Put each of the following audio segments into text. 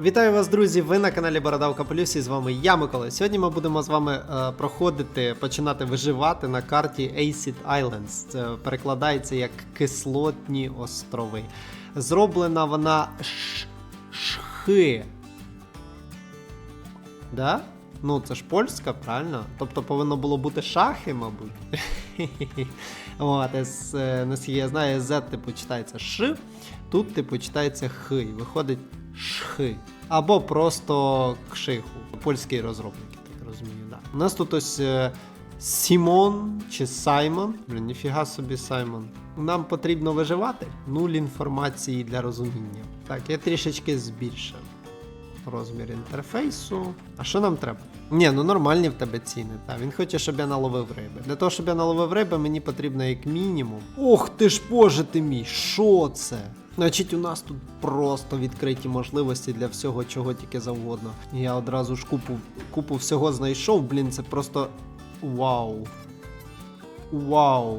Вітаю вас, друзі! Ви на каналі Бородавка Плюс і з вами я, Микола. Сьогодні ми будемо з вами е, проходити, починати виживати на карті Acid Islands. Це перекладається як кислотні острови. Зроблена вона шхи. Да? Ну, це ж польська, правильно? Тобто повинно було бути шахи, мабуть. От, е, наскільки я знаю, Z типу читається Ш, тут типу читається Х, виходить Шхи. Або просто Кшиху. Польські розробники, так розумію, да. У нас тут ось е, Сімон чи Саймон. Блін, ніфіга собі Саймон. Нам потрібно виживати. Нуль інформації для розуміння. Так, я трішечки збільшив розмір інтерфейсу. А що нам треба? Ні, ну нормальні в тебе ціни. Та він хоче, щоб я наловив риби. Для того, щоб я наловив риби, мені потрібно як мінімум. Ох ти ж боже ти мій, що це? Значить, у нас тут просто відкриті можливості для всього, чого тільки завгодно. Я одразу ж купу, купу всього знайшов. Блін, це просто вау. Вау.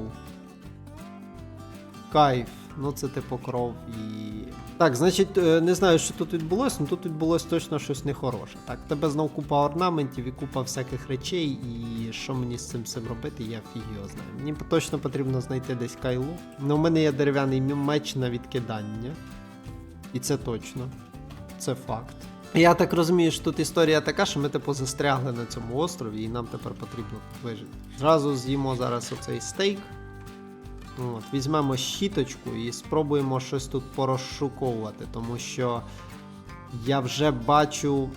Кайф. Ну, це типу кров і. Так, значить, е, не знаю, що тут відбулося, але тут відбулося точно щось нехороше. Так, тебе знов купа орнаментів і купа всяких речей, і що мені з цим всім робити, я фіг знаю. Мені точно потрібно знайти десь кайлу. Ну, у мене є дерев'яний меч на відкидання. І це точно. Це факт. Я так розумію, що тут історія така, що ми типу застрягли на цьому острові, і нам тепер потрібно вижити. Зразу з'їмо зараз оцей стейк. От, візьмемо щіточку і спробуємо щось тут порозшуковувати, тому що я вже бачу.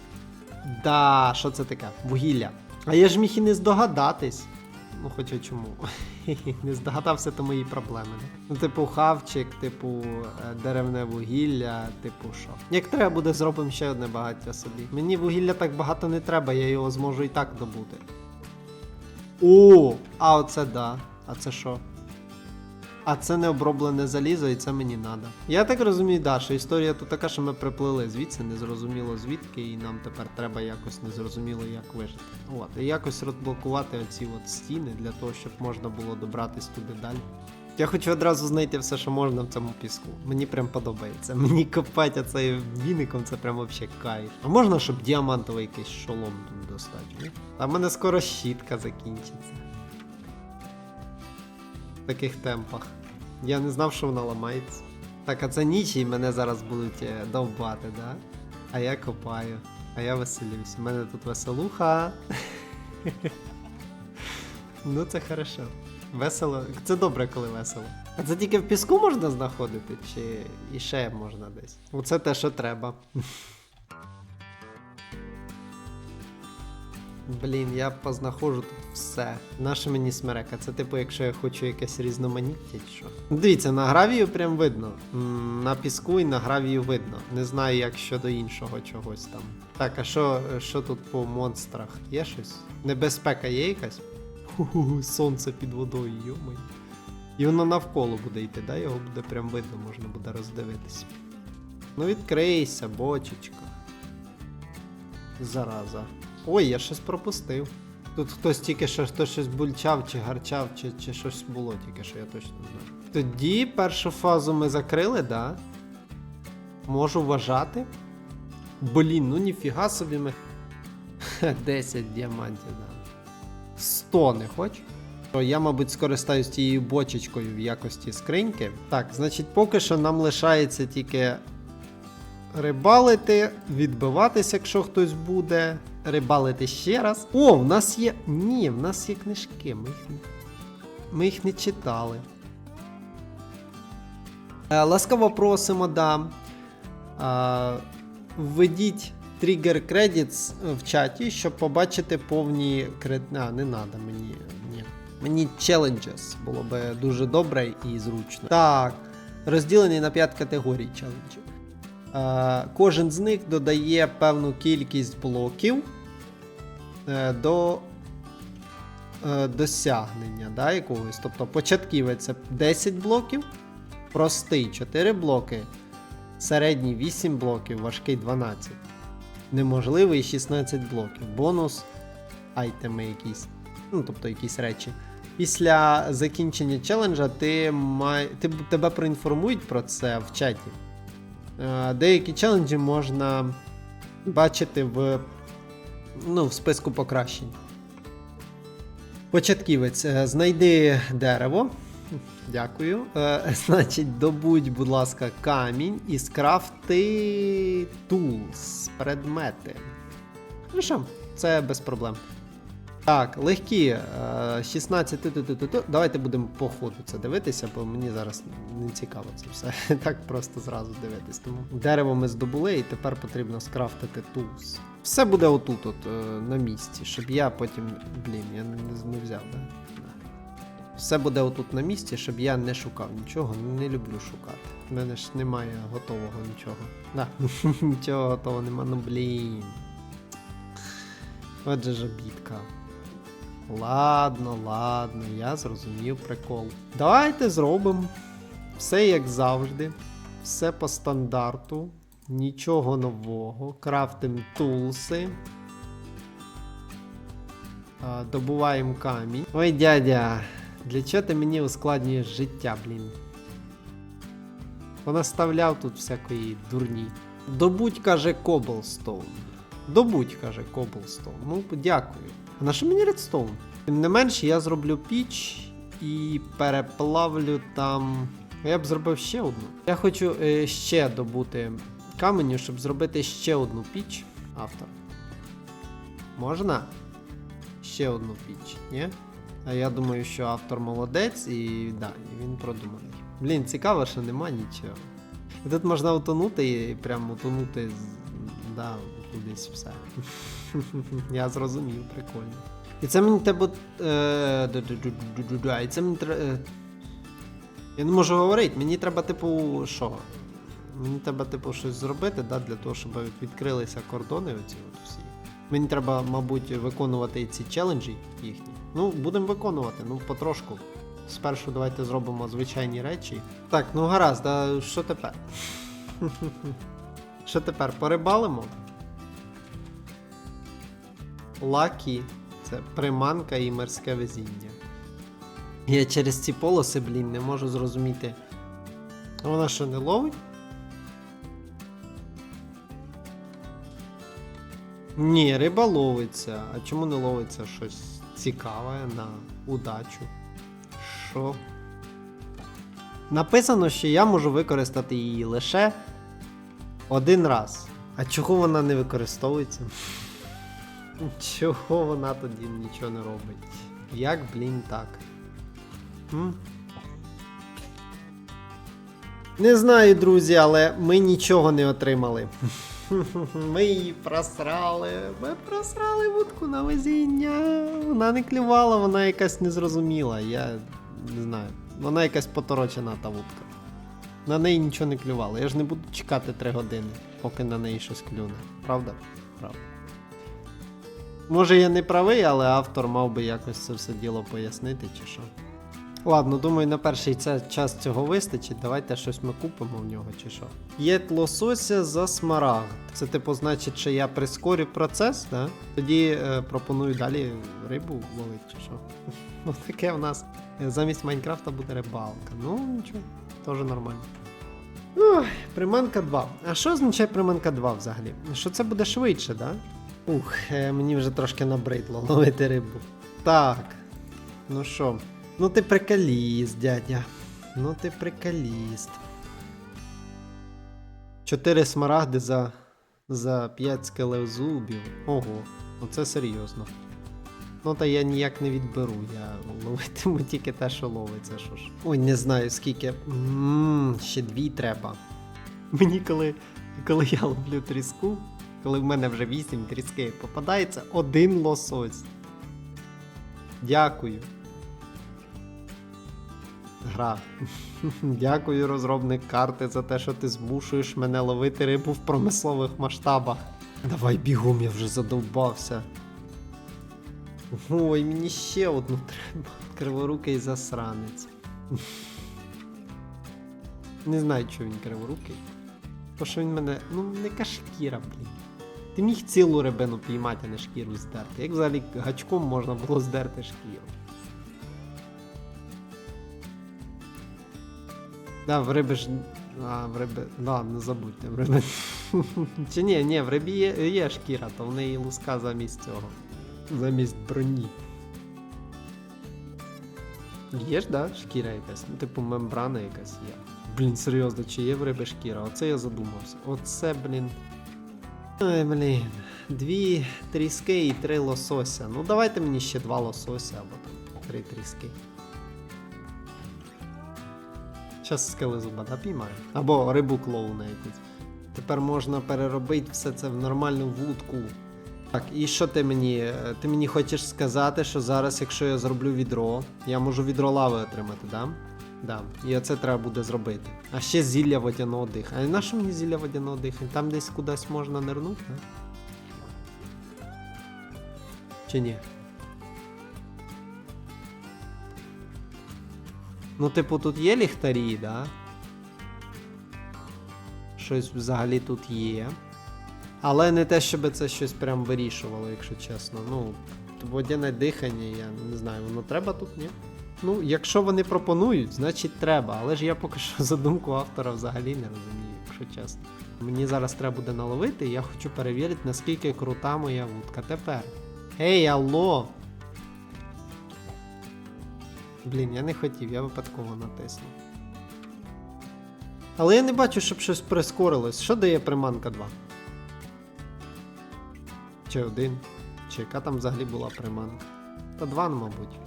Да, що це таке? Вугілля. А я ж міг і не здогадатись. Ну, хоча чому? не здогадався, то мої проблеми. Ну, типу, хавчик, типу, е, деревне вугілля, типу, що. Як треба буде, зробимо ще одне багаття собі. Мені вугілля так багато не треба, я його зможу і так добути. О, а оце да. А це що? А це не оброблене залізо, і це мені треба. Я так розумію, да, що історія тут така, що ми приплили звідси, незрозуміло звідки, і нам тепер треба якось незрозуміло як вижити. От, і якось розблокувати оці от стіни для того, щоб можна було добратись туди далі. Я хочу одразу знайти все, що можна в цьому піску. Мені прям подобається. Мені копати оцей віником, це прям вообще кайф. А можна, щоб діамантовий якийсь шолом тут достати? А в мене скоро щітка закінчиться в таких темпах. Я не знав, що вона ламається. Так, а це ніч і мене зараз будуть е, довбати, да? А я копаю, а я веселюсь. У мене тут веселуха. ну це хорошо. Весело. Це добре, коли весело. А це тільки в піску можна знаходити, чи і ще можна десь? Оце те, що треба. Блін, я познаходжу тут все. Наше мені смерека. Це типу, якщо я хочу якесь різноманіття чи що. Дивіться, на гравію прям видно. На піску і на гравію видно. Не знаю, як щодо іншого чогось там. Так, а що, що тут по монстрах? Є щось? Небезпека є якась? Сонце під водою, йомай. І воно навколо буде йти, да? Його буде прям видно, можна буде роздивитись. Ну відкрийся, бочечка. Зараза. Ой, я щось пропустив. Тут хтось тільки що хтось щось бульчав, чи гарчав, чи, чи щось було тільки що, я точно не знаю. Тоді першу фазу ми закрили, да? Можу вважати. Блін, ну ніфіга собі ми. 10 діамантів, да. 100 не хоч? Я, мабуть, скористаюсь тією бочечкою в якості скриньки. Так, значить, поки що нам лишається тільки рибалити, відбиватися, якщо хтось буде. Рибалити ще раз. О, в нас є. Ні, в нас є книжки. Ми їх, ми їх не читали. Е, ласкаво просимо, да. Е, введіть Trigger Credits в чаті, щоб побачити повні кред... А, не треба мені. Ні. Мені challenges було би дуже добре і зручно. Так. Розділений на 5 категорій челенджів. Кожен з них додає певну кількість блоків е, до е, досягнення да, якогось. Тобто початківець це 10 блоків, простий 4 блоки, середній 8 блоків, важкий 12. Неможливий 16 блоків. Бонус айтеми якісь. Ну, тобто якісь речі. Після закінчення челенджа ти май... ти, тебе проінформують про це в чаті. Е, Деякі челенджі можна бачити в, ну, в списку покращень. Початківець, е, знайди дерево. Дякую. Е, значить, добудь, будь ласка, камінь і скрафти tools, предмети. Хорошо, це без проблем. Так, легкі. е, 16. ту-ту-ту-ту-ту. Давайте будемо по ходу це дивитися, бо мені зараз не цікаво це все. Так просто зразу дивитись. Тому дерево ми здобули, і тепер потрібно скрафтити тулс. Все буде отут, от, е, на місці, щоб я потім. Блін, я не, взяв, да? Все буде отут на місці, щоб я не шукав нічого, не люблю шукати. У мене ж немає готового нічого. Да. Нічого готового нема, ну блін. Отже ж обідка. Ладно, ладно, я зрозумів прикол. Давайте зробимо все як завжди. Все по стандарту. Нічого нового. Крафтим тулси. Добуваємо камінь. Ой, дядя, для чого ти мені ускладнюєш життя, блін? Понаставляв тут всякої дурні. Добудь, каже, Коблстоун. Добудь, каже, Коблстоун. Ну, дякую. На що мені редстоун? Тим не менше, я зроблю піч і переплавлю там. Я б зробив ще одну. Я хочу е, ще добути каменю, щоб зробити ще одну піч. Автор. Можна? Ще одну піч, ні? А я думаю, що автор молодець і да, він продуманий. Блін, цікаво, що нема нічого. І тут можна утонути і прямо утонути з- да, кудись все. Я зрозумів, прикольно. І це мені треба. Е, і це мені треба. Е, я не можу говорити, мені треба, типу, що? Мені треба, типу, щось зробити, да, для того, щоб відкрилися кордони оці от всі. Мені треба, мабуть, виконувати ці челенджі їхні. Ну, будемо виконувати, ну, потрошку. Спершу давайте зробимо звичайні речі. Так, ну гаразд, а що тепер? Що тепер? Порибалимо? Лакі це приманка і морське везіння. Я через ці полоси, блін, не можу зрозуміти. Вона що не ловить? Ні, риба ловиться. А чому не ловиться щось цікаве на удачу? Що? Написано, що я можу використати її лише один раз. А чого вона не використовується? Чого вона тоді нічого не робить? Як, блін, так? М? Не знаю, друзі, але ми нічого не отримали. Ми її просрали. Ми просрали вудку на везіння. Вона не клювала, вона якась незрозуміла. Я не знаю. Вона якась поторочена та вудка. На неї нічого не клювало. Я ж не буду чекати 3 години, поки на неї щось клюне. Правда? Правда. Може я не правий, але автор мав би якось це все діло пояснити чи що. Ладно, думаю, на перший час цього вистачить. Давайте щось ми купимо в нього чи що. Є лосося за смарагд. Це типу значить, що я прискорю процес, да? Тоді е, пропоную далі рибу ловити чи що. Ну таке в нас. е, Замість Майнкрафта буде рибалка. Ну нічого, теж нормально. Ой, приманка 2. А що означає приманка 2 взагалі? Що це буде швидше, да? Ух, е, мені вже трошки набридло ловити рибу. Так. Ну що? Ну ти приколіст, дядя. Ну ти приколіст. Чотири смарагди за, за 5 скелезубів. Ого, ну це серйозно. Ну та я ніяк не відберу, я ловитиму тільки те, що ловиться, що ж. Ой, не знаю скільки. Ммм, ще дві треба. Мені коли, коли я ловлю тріску, коли в мене вже 8 тріски, попадається один лосось. Дякую. Гра. Дякую, розробник карти, за те, що ти змушуєш мене ловити рибу в промислових масштабах. Давай бігом, я вже задовбався. Ой, мені ще одну треба. Криворукий засранець. Не знаю, чого він криворукий. То що він мене. Ну, не кашкіра, блін. Ти міг цілу рибину піймати, а не шкіру здерти. Як взагалі гачком можна було здерти шкіру? Да, в риби ж. А, в риби. Ладно, забудьте, в риби Чи ні, ні, в рибі є, є шкіра, то в неї луска замість цього. Замість броні. Є ж, да, шкіра якась? Ну, типу мембрана якась є. Блін, серйозно, чи є в риби шкіра? Оце я задумався. Оце, блін. Ой, блін. Дві тріски і три лосося. Ну давайте мені ще два лосося або там три тріски. Щас скелезуба да, піймаю. Або рибу клоуна якусь. Тепер можна переробити все це в нормальну вудку. Так, і що ти мені? е, Ти мені хочеш сказати, що зараз, якщо я зроблю відро, я можу відро лави отримати, да? Да. І оце треба буде зробити. А ще зілля водяного дихання. А на що мені зілля водяного дихання? Там десь кудись можна нирнути, да? Чи ні? Ну, типу, тут є ліхтарі, да? Щось взагалі тут є. Але не те, щоб це щось прям вирішувало, якщо чесно. Ну, водяне дихання, я не знаю, воно треба тут, ні? Ну, якщо вони пропонують, значить треба. Але ж я поки що задумку автора взагалі не розумію, якщо чесно. Мені зараз треба буде наловити, і я хочу перевірити, наскільки крута моя вудка тепер. Ей, алло! Блін, я не хотів, я випадково натиснув. Але я не бачу, щоб щось прискорилось. Що дає приманка 2? Чи один? Чи яка там взагалі була приманка? Та 2, мабуть.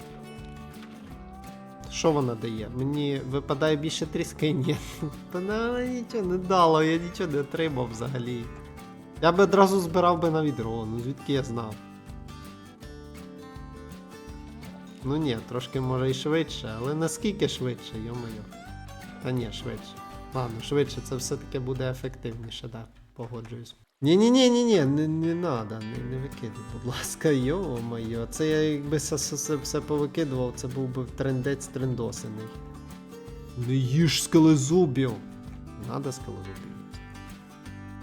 Що вона дає? Мені випадає більше тріски? Ні. Та вона нічого не дало, я нічого не отримав взагалі. Я би одразу збирав би на відро, ну звідки я знав. Ну ні, трошки може і швидше, але наскільки швидше, йо-моє. Та ні, швидше. Ладно, швидше це все-таки буде ефективніше, да, погоджуюсь. Ні-ні-ні-ні-ні, не, не надо, не, не викидуй, будь ласка, йо-моє. Це я якби все, все, все повикидував, це був би трендець трендосений. Не їж скелезубів. Надо скелезубів.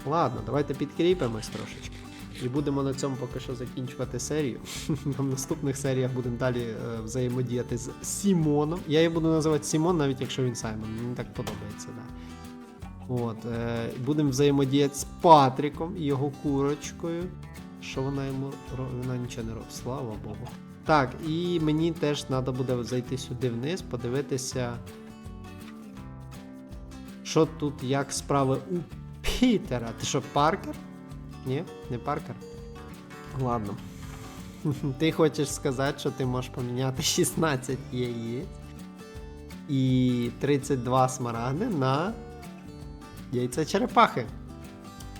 Ладно, давайте підкріпимось трошечки. І будемо на цьому поки що закінчувати серію. В наступних серіях будемо далі е, взаємодіяти з Сімоном. Я її буду називати Сімон, навіть якщо він Саймон. Мені так подобається, да. От, е, будемо взаємодіяти з Патріком і його курочкою. Що вона йому Вона нічого не робить, слава Богу. Так, і мені теж треба буде зайти сюди вниз, подивитися. Що тут, як справи у Пітера? Ти що, Паркер? Ні, не Паркер. Ладно. Ти хочеш сказати, що ти можеш поміняти 16 яєць і 32 смарагди на яйця черепахи.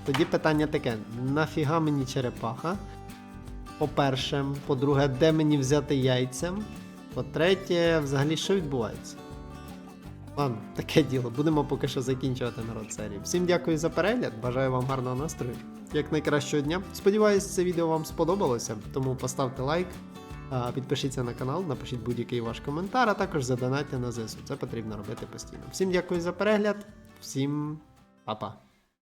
Тоді питання таке: нафіга мені черепаха? По-перше, по-друге, де мені взяти яйця? По-третє, взагалі, що відбувається? Ладно, таке діло. Будемо поки що закінчувати народ серії. Всім дякую за перегляд, бажаю вам гарного настрою, як найкращого дня. Сподіваюсь, це відео вам сподобалося, тому поставте лайк, підпишіться на канал, напишіть будь-який ваш коментар, а також задонатьте на ЗСУ. Це потрібно робити постійно. Всім дякую за перегляд, всім 爸爸